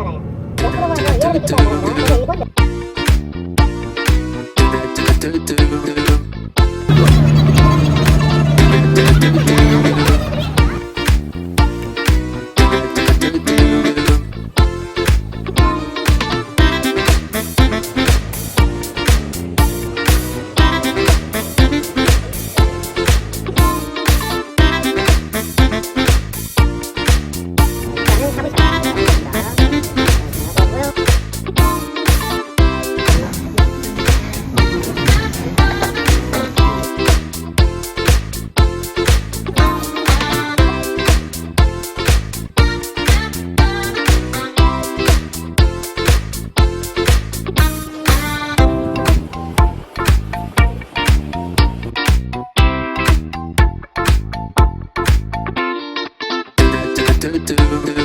알아요. 옆으로 가면 이런 느낌이 나요. 이게 일본 do do do